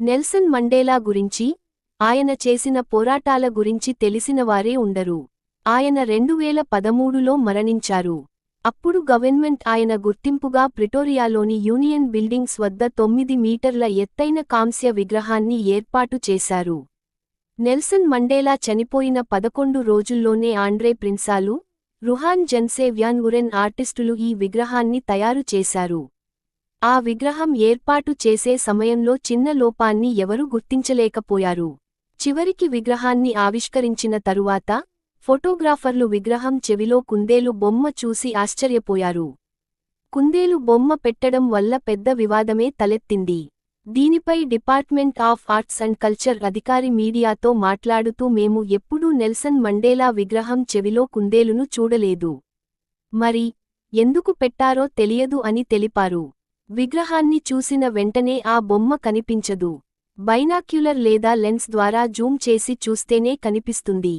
Nelson Mandela గురించి ఆయన చేసిన పోరాటాల గురించి తెలిసినవారే ఉండరు. ఆయన రెండువేల పదమూడులో మరణించారు. అప్పుడు గవర్నమెంట్ ఆయన గుర్తింపుగా ప్రిటోరియాలోని యూనియన్ బిల్డింగ్స్ వద్ద తొమ్మిది మీటర్ల ఎత్తైన కాంస్య విగ్రహాన్ని ఏర్పాటు చేశారు. నెల్సన్ మండేలా చనిపోయిన పదకొండు రోజుల్లోనే ఆండ్రే ప్రిన్సాలు రుహాన్ జన్సేవ్యాన్ ఉరెన్ ఆర్టిస్టులు ఈ విగ్రహాన్ని తయారు చేశారు. ఆ విగ్రహం ఏర్పాటు చేసే సమయంలో చిన్న లోపాన్ని ఎవరూ గుర్తించలేకపోయారు. చివరికి విగ్రహాన్ని ఆవిష్కరించిన తరువాత ఫోటోగ్రాఫర్లు విగ్రహం చెవిలో కుందేలు బొమ్మ చూసి ఆశ్చర్యపోయారు. కుందేలు బొమ్మ పెట్టడం వల్ల పెద్ద వివాదమే తలెత్తింది. దీనిపై department of arts and culture అధికారి మీడియాతో మాట్లాడుతూ మేము ఎప్పుడూ నెల్సన్ మండేలా విగ్రహం చెవిలో కుందేలును చూడలేదు. మరి ఎందుకు పెట్టారో తెలియదు అని తెలిపారు. విగ్రహాన్ని చూసిన వెంటనే ఆ బొమ్మ కనిపించదు. బైనాక్యులర్ లేదా లెన్స్ ద్వారా జూమ్ చేసి చూస్తేనే కనిపిస్తుంది.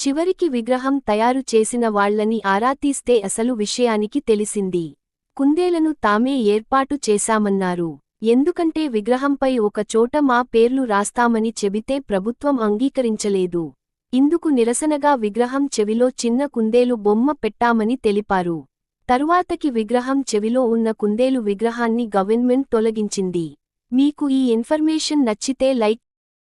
చివరికి విగ్రహం తయారు చేసిన వాళ్ళని ఆరాతీస్తే అసలు విషయానికి తెలిసింది. కుందేలను తామే ఏర్పాటు చేశామన్నారు. ఎందుకంటే విగ్రహంపై ఒక చోట మా పేర్లు రాస్తామని చెబితే ప్రభుత్వం అంగీకరించలేదు. ఇందుకు నిరసనగా విగ్రహం చెవిలో చిన్న కుందేలు బొమ్మ పెట్టామని తెలిపారు. తరువాతకి విగ్రహం చెవిలో ఉన్న కుందేలు విగ్రహాన్ని గవర్నమెంట్ తొలగించింది. మీకు ఈ ఇన్ఫర్మేషన్ నచ్చితే లైక్